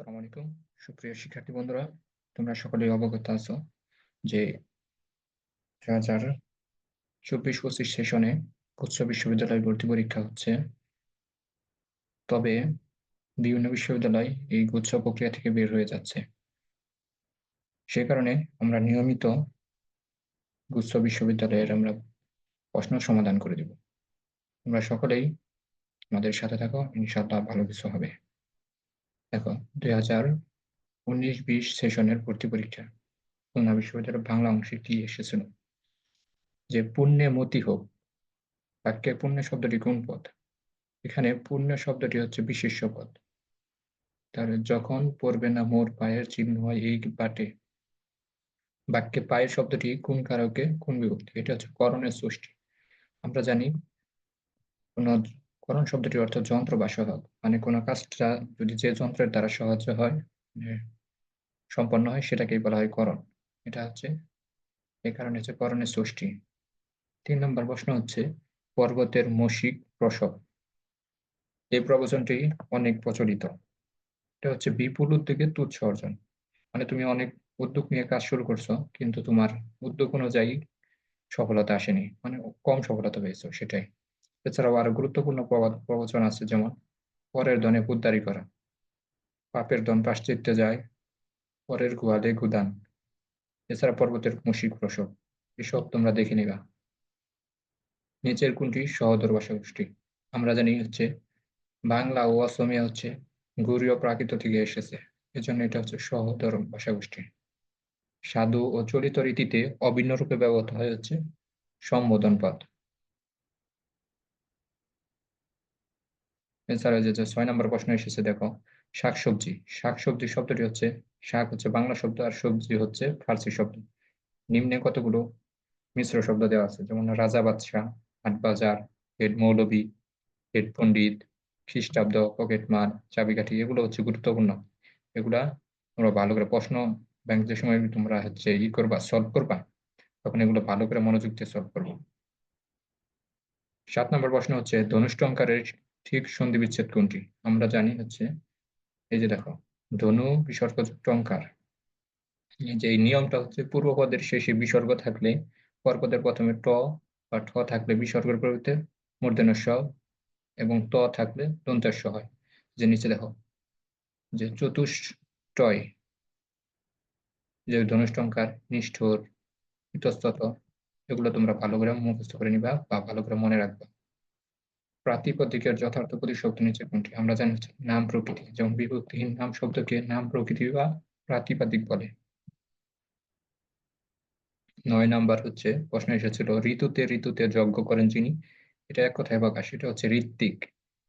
আসসালামু আলাইকুম সুপ্রিয় শিক্ষার্থী বন্ধুরা, তোমরা সকলেই অবগত আছো যে দুই হাজার চব্বিশ পঁচিশ সেশনে উচ্চ বিশ্ববিদ্যালয় ভর্তি পরীক্ষা হচ্ছে। তবে বিভিন্ন বিশ্ববিদ্যালয় এই গুচ্ছ প্রক্রিয়া থেকে বের হয়ে যাচ্ছে। সে কারণে আমরা নিয়মিত গুচ্ছ বিশ্ববিদ্যালয়ের আমরা প্রশ্ন সমাধান করে দেব। তোমরা সকলেই আমাদের সাথে থাকো, ইনশাআল্লাহ ভালো কিছু হবে। দেখো, দুই হাজার উনিশ বিশ সেশনের ভর্তি পরীক্ষা, খুলনা বিশ্ববিদ্যালয়ের বাংলা অংশে কি এসেছিল যে পুণ্যে মতি হোক, বাক্যের পুণ্য শব্দটি কোন পদ? এখানে পুণ্য শব্দটি হচ্ছে বিশেষ্য পদ। তাহলে যখন পড়বে না মোর পায়ের চিহ্ন হয় এই বাটে, বাক্যে পায়ের শব্দটি কোন কারকে? কোন বিভক্তি? এটা হচ্ছে করণের সৃষ্টি। আমরা জানি, কোন করণ শব্দটির অর্থ যন্ত্র বা সহায়ক মানে কোনো কাজটা যদি যে যন্ত্রের দ্বারা সহজ হয় মানে সম্পন্ন হয়, সেটাকেই বলা হয় করণ। এটা হচ্ছে এই কারণে হচ্ছে করণের ষষ্ঠী তিন নম্বর প্রশ্ন হচ্ছে, পর্বতের মসিক প্রসব। এই প্রবচনটি অনেক প্রচলিত। এটা হচ্ছে বিপুল উদ্যোগে তুচ্ছ অর্জন। মানে তুমি অনেক উদ্যোগ নিয়ে কাজ শুরু করছ, কিন্তু তোমার উদ্যোগ অনুযায়ী সফলতা আসেনি। মানে কম সফলতা পেয়েছ, সেটাই। এছাড়াও আরও গুরুত্বপূর্ণ প্রবচন আছে যেমন, পরের ধনে উদ্ধারি করা। পাপের ধন পাশ্চিত্যে যায়, পরের গোয়ালে গুদান। এছাড়া পর্বতের মুশিক প্রসব, এসব তোমরা দেখে নিবা। নিচের কোনটি? সহদর ভাষা গোষ্ঠী আমরা জানি হচ্ছে, বাংলা ও অসমিয়া হচ্ছে গৌরীয় প্রাকৃত থেকে এসেছে। এজন্য এটা হচ্ছে সহদর ভাষা গোষ্ঠী সাধু ও চলিত রীতিতে অভিন্ন রূপে ব্যবহৃত হয়ে হচ্ছে সম্বোধন পদ এছাড়া যে ছয় নম্বর প্রশ্ন এসেছে, দেখো। শাকসবজি। শাকসবজি শব্দটি হচ্ছে, শাক হচ্ছে বাংলা শব্দ আর সবজি হচ্ছে ফার্সি শব্দ। নিম্নে কতগুলো মিশ্র শব্দ দেওয়া আছে? যেমন রাজা বাদশাহ, হাটবাজার, হেড মৌলবী হেড পণ্ডিত, খ্রিস্টাব্দ, পকেট মার, চাবিকাঠি, এগুলো হচ্ছে গুরুত্বপূর্ণ। এগুলা তোমরা ভালো করে প্রশ্ন ব্যাংক যে সময় তোমরা হচ্ছে ই করবা সলভ করবা, তখন এগুলো ভালো করে মনোযোগ দিয়ে সলভ করব। সাত নম্বর প্রশ্ন হচ্ছে, ধনুষ্ট অঙ্কারের ঠিক সন্ধি বিচ্ছেদ কোনটি? আমরা জানি হচ্ছে, এই যে দেখো, ধনু বিসর্গযুক্ত অঙ্কার যে এই নিয়মটা হচ্ছে পূর্বপদের শেষে বিসর্গ থাকলে, পরপদের প্রথমে ট বা ঠ থাকলে বিসর্গের পরিবর্তে মূর্ধন্য এবং ত থাকলে দন্তাস্য হয়। যে নিচে দেখো, যে চতুষ্টয় যে ধনুষ্টঙ্কার নিষ্ঠুর, ইতস্তত, এগুলো তোমরা ভালো করে মুখস্থ করে নিবা বা ভালো করে মনে রাখবা। প্রাতিপদিকের যথার্থ প্রতিশব্দ নিচে কোনটি? আমরা জানি নাম প্রকৃতি। যেমন বিভক্তিহীন নাম শব্দকে নাম প্রকৃতি বা প্রাতিপাদিক বলে। নয় নাম্বার হচ্ছে প্রশ্ন এসেছিল, ঋতুতে ঋতুতে যজ্ঞ করেন যিনি? এটা এক কথায় প্রকাশ। এটা হচ্ছে ঋত্বিক,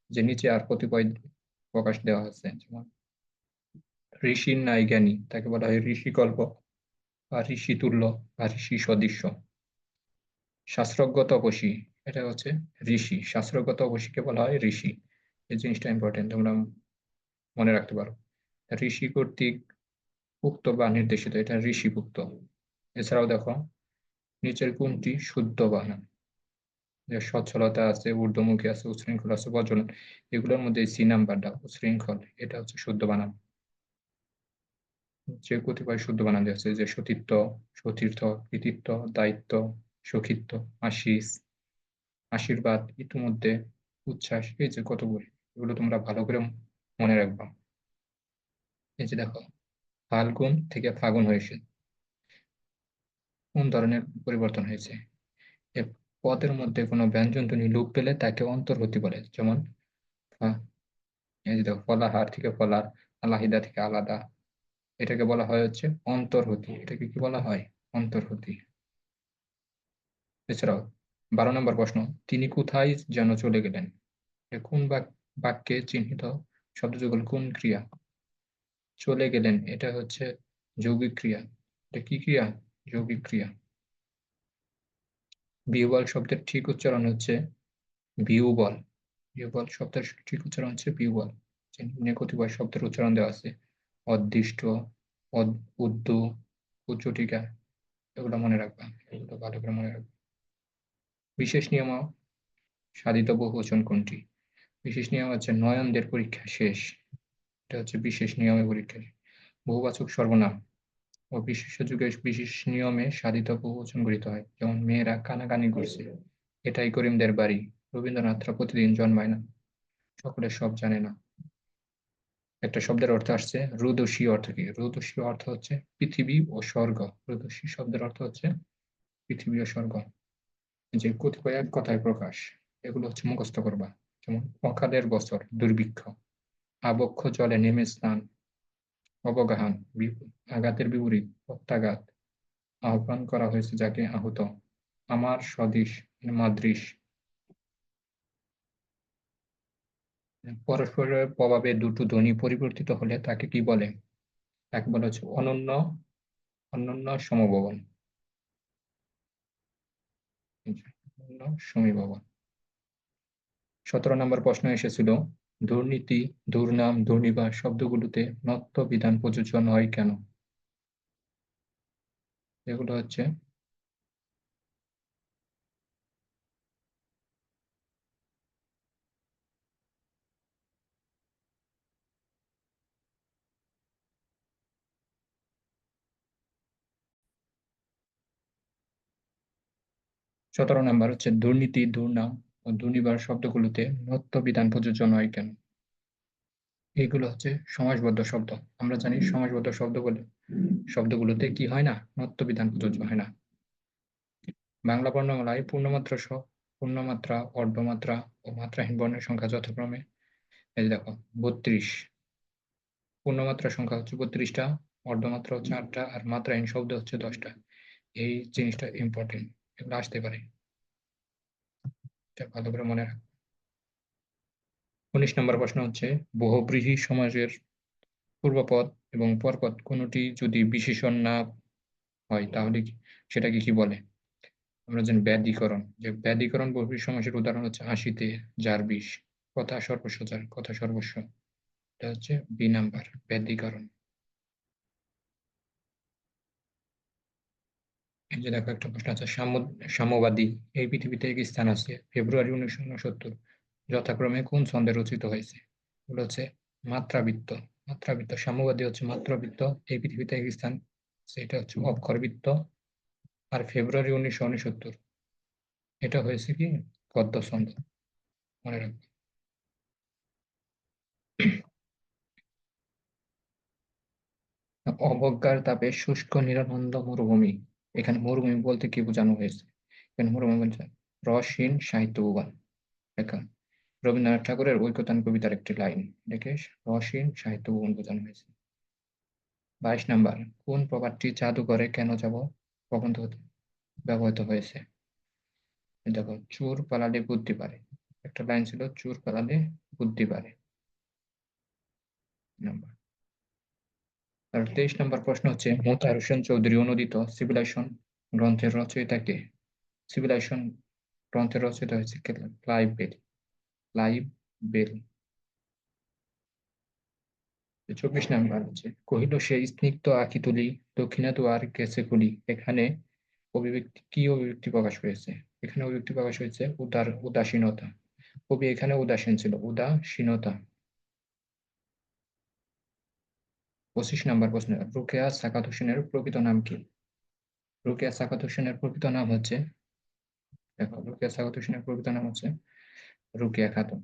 যে নিচে আর কতিপয় প্রকাশ দেওয়া হয়েছে যেমন ঋষির নাই জ্ঞানী তাকে বলা হয় ঋষিকল্প বা ঋষি তুল্য বা ঋষি সদৃশ্য শাস্ত্রজ্ঞ তপসী এটা হচ্ছে ঋষি, শাস্ত্রগত অবশ্যকে বলা হয় ঋষি। এই জিনিসটা ইম্পর্টেন্ট তোমরা মনে রাখতে পারো। ঋষি কর্তৃক উক্ত বা নির্দেশিত, এটা ঋষিভুক্ত। এছাড়াও দেখো, নিচের কোনটি শুদ্ধ বানান যে সচ্ছলতা আছে, ঊর্ধ্বমুখী আছে উশৃঙ্খল আছে বজ্রন এগুলোর মধ্যে সি নাম্বারটা উশৃঙ্খল এটা হচ্ছে শুদ্ধ বানান যে কতিপয় শুদ্ধ বানান আছে, যে সতীর্থ সতীর্থ, কৃতিত্ব, দায়িত্ব, সখিত্ব, আশিস। আশীর্বাদ, ইতিমধ্যে উচ্ছ্বাস, এই যে কতগুলি, এগুলো তোমরা ভালো করে মনে রাখবা। এই যে দেখো, ফাল্গুন থেকে ফাগুন হয়েছে। কোন ধরনের পরিবর্তন হয়েছে? পদের মধ্যে কোনো ব্যঞ্জন ধ্বনি লোপ পেলে তাকে অন্তর্গতি বলে, যেমন যে দেখো, ফলাহার থেকে ফলার, আলাহিদা থেকে আলাদা, এটাকে বলা হয় হচ্ছে অন্তর্হতি এটাকে কি বলা হয়? অন্তর্হতি এছাড়াও বারো নম্বর প্রশ্ন, তিনি কোথায় যেন চলে গেলেন? কোন বাক্যে চিহ্নিত শব্দযুগল কোন ক্রিয়া? চলে গেলেন, এটা হচ্ছে যৌগিক ক্রিয়া। এটা কি ক্রিয়া? যৌগিক ক্রিয়া। বিউবল শব্দের ঠিক উচ্চারণ হচ্ছে বিউবল বিউবল শব্দের ঠিক উচ্চারণ হচ্ছে বিউবল কতিপয় শব্দের উচ্চারণ দেওয়া আছে। অদৃষ্ট উদ্দু উচ্চটিকা, এগুলো মনে রাখবা। এগুলো ভালো করে মনে রাখবা। বিশেষ নিয়ম সাধিত বহুবচন কোনটি? বিশেষ নিয়ম হচ্ছে নয়নদের পরীক্ষা শেষ। এটা হচ্ছে বিশেষ নিয়মে পরীক্ষা। বহুবাচক সর্বনাম ও বিশেষ যুগে বিশেষ নিয়মে সাধিত বহুবচন গৃহীত হয়। যেমন মেয়েরা কানাকানি করছে, এটাই করিমদের বাড়ি। রবীন্দ্রনাথরা প্রতিদিন জন্মায় না। সকলে সব জানে না। একটা শব্দের অর্থ আসছে রুদসী অর্থ কি? রুদসী অর্থ হচ্ছে পৃথিবী ও স্বর্গ। রুদসী শব্দের অর্থ হচ্ছে পৃথিবী ও স্বর্গ। যে কতিপয় এক কথায় প্রকাশ, এগুলো হচ্ছে মুখস্থ করবা। যেমন, অকালের বছর, দুর্ভিক্ষ, আবক্ষ জলে নেমে স্নান, অবগাহন আঘাতের বিপরীত, প্রত্যাঘাত, আহ্বান করা হয়েছে যাকে আহত, আমার স্বদেশ, মাদৃশ। পরস্পরের প্রভাবে দুটো ধ্বনি পরিবর্তিত হলে তাকে কি বলে? তাকে বলা হচ্ছে অনন্য অনন্য সমভবন। সমীভবন সতেরো নম্বর প্রশ্ন এসেছিল, দুর্নীতি, দুর্নাম দুর্নিবাস শব্দগুলোতে নত্ব বিধান প্রযোজ্য নয় কেন? এগুলো হচ্ছে সতেরো নাম্বার হচ্ছে দুর্নীতি, দুর্নাম ও দুর্নিবার শব্দগুলোতে নত্য বিধান প্রযোজ্য নয় কেন? এগুলো হচ্ছে সমাজবদ্ধ শব্দ। আমরা জানি সমাজবদ্ধ শব্দ বলে শব্দগুলোতে কি হয় না? নত্য বিধান প্রযোজ্য হয় না। বাংলা বর্ণমালায় পূর্ণমাত্রা সহ পূর্ণমাত্রা, অর্ধমাত্রা ও মাত্রাহীন বর্ণের সংখ্যা যথাক্রমে এই দেখো, বত্রিশ। পূর্ণমাত্রা সংখ্যা হচ্ছে বত্রিশটা, অর্ধমাত্রা হচ্ছে আটটা, আর মাত্রাহীন শব্দ হচ্ছে দশটা। এই জিনিসটা ইম্পর্টেন্ট এগুলো আসতে পারে। ভালো করে মনে রাখ। উনিশ নম্বর প্রশ্ন হচ্ছে, বহুব্রীহী সমাজের পূর্বপদ এবং পরপদ কোনটি যদি বিশেষণ না হয়, তাহলে সেটাকে কি বলে? আমরা জানি ব্যাধিকরণ। যে ব্যাধিকরণ বহুব্রীহী সমাজের উদাহরণ হচ্ছে আশিতে যার বিষ। কথা সর্বস্ব যার কথা সর্বস্ব। এটা হচ্ছে বি নাম্বার, ব্যাধিকরণ। যে দেখো একটা প্রশ্ন আছে সাম্যবাদী এই পৃথিবীতে এক স্থান আছে, ফেব্রুয়ারি উনিশশো উনসত্তর। যথাক্রমে কোন ছন্দে রচিত হয়েছে? এগুলো হচ্ছে মাত্রাবৃত্ত। মাত্রাবৃত্ত, সাম্যবাদী হচ্ছে মাত্রাবৃত্ত, এই পৃথিবীতে এক স্থান সেটা হচ্ছে অক্ষরবৃত্ত। আর ফেব্রুয়ারি উনিশশো উনসত্তর, এটা হয়েছে কি? পদ্ম ছন্দ। মনে রাখবে। অবজ্ঞার তাপে শুষ্ক নিরানন্দ মরুভূমি। এখানে মরুভূমি বলতে কি বোঝানো হয়েছে? এখানে মরুভূমি বলছে রসহীন সাহিত্য ভুবন দেখা রবীন্দ্রনাথ ঠাকুরের ঐক্যতান কবিতার একটি লাইন। দেখে রসহীন সাহিত্য ভুবন বোঝানো হয়েছে। বাইশ নাম্বার, কোন প্রবাদটি জাদুঘরে কেন যাব? প্রবন্ধ হতে ব্যবহৃত হয়েছে। দেখো, চোর পালালে বুদ্ধি পারে একটা লাইন ছিল, চোর পালালে বুদ্ধি পারে নাম্বার তেইশ নম্বর প্রশ্ন হচ্ছে মোতার হোসেন চৌধুরী অনুদিত সিভিলাইজেশন গ্রন্থের রচয়িতা কে? সিভিলাইজেশন গ্রন্থের রচয়িতা হয়েছে ক্লাইভ বেল। Clive Bell. চব্বিশ নাম্বার হচ্ছে, কহিল সে স্নিগ্ধ আঁকি তুলি, দক্ষিণা দুয়ার গেছে এখানে অভিব্যক্তি, কি অভিব্যক্তি প্রকাশ হয়েছে? এখানে অভিব্যক্তি প্রকাশ হয়েছে উদার, উদাসীনতা। কবি এখানে উদাসীন ছিল। উদাসীনতা। পঁচিশ নাম্বার প্রশ্ন, রুকেয়া সাকাত হোসেনের প্রকৃত নাম কি? রুকেয়া সাকাত হোসেনের প্রকৃত নাম হচ্ছে, দেখো, রুকেয়া সাকাত হোসেনের প্রকৃত নাম হচ্ছে রুকেয়া খাতুন।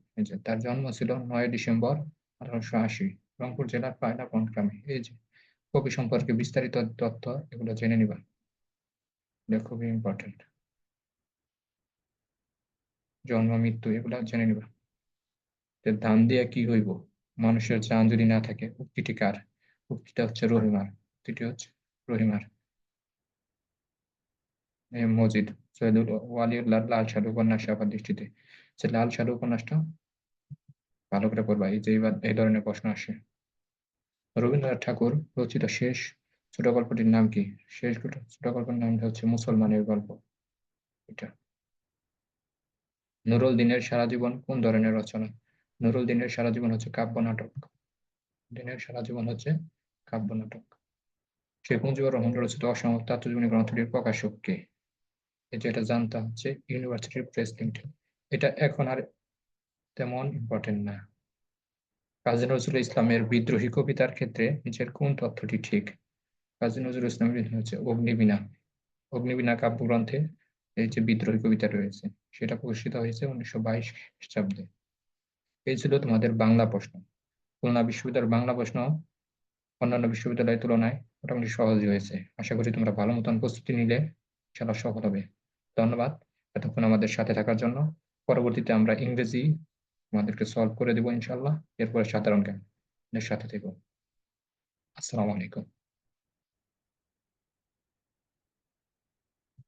তার জন্ম ছিল নয় ডিসেম্বর আঠারোশো আশি, রংপুর জেলার পায়লাপন গ্রামে এই যে, কবি সম্পর্কে বিস্তারিত তথ্য এগুলো জেনে নিবা। এটা খুবই ইম্পর্টেন্ট জন্ম, মৃত্যু, এগুলো জেনে নিবা। ধান দিয়া কি হইব? মানুষের জান যদি না থাকে, উক্তিটি কার? উক্তিটা হচ্ছে রহিমার উক্তিটি হচ্ছে রহিমার। মজিদ সৈয়দুল ওয়ালিউল্লাহ লাল সাধু উপন্যাস আবার দৃষ্টিতে। সে লাল সাধু উপন্যাসটা ভালো করে পড়বা, এই যে এই ধরনের প্রশ্ন আসে। রবীন্দ্রনাথ ঠাকুর রচিত শেষ ছোট গল্পটির নাম কি? শেষ ছোট গল্পের নামটা হচ্ছে মুসলমানের গল্প। এটা। নুরুল দিনের সারা জীবন কোন ধরনের রচনা? নুরুল দিনের সারা জীবন হচ্ছে কাব্য নাটক। দিনের সারা জীবন হচ্ছে কাব্য নাটক। শেখ মুজিবুর রহমান রচিত অসমাপ্ত আত্মজীবনী গ্রন্থটির প্রকাশক কে? যেটা জানতাম হচ্ছে, ইউনিভার্সিটির প্রেস লিমিটেড এটা এখন আর তেমন ইম্পর্টেন্ট না। কাজী নজরুল ইসলামের বিদ্রোহী কবিতার ক্ষেত্রে নিচের কোন তথ্যটি ঠিক? কাজী নজরুল ইসলামের হচ্ছে, অগ্নিবীণা। অগ্নিবীণা কাব্যগ্রন্থে এই যে বিদ্রোহী কবিতা রয়েছে, সেটা প্রকাশিত হয়েছে উনিশশো বাইশ খ্রিস্টাব্দে। এই ছিল তোমাদের বাংলা প্রশ্ন। খুলনা বিশ্ববিদ্যালয়ের বাংলা প্রশ্ন অন্যান্য বিশ্ববিদ্যালয়ের তুলনায় মোটামুটি সহজই হয়েছে। আশা করি তোমরা ভালো মতন প্রস্তুতি নিলে খেলা সফল হবে। ধন্যবাদ। এতক্ষণ আমাদের সাথে থাকার জন্য। পরবর্তীতে আমরা ইংরেজি তোমাদেরকে সলভ করে দেবো ইনশাল্লাহ এরপরে সাধারণ জ্ঞান সাথে থেকো। আসসালামু আলাইকুম।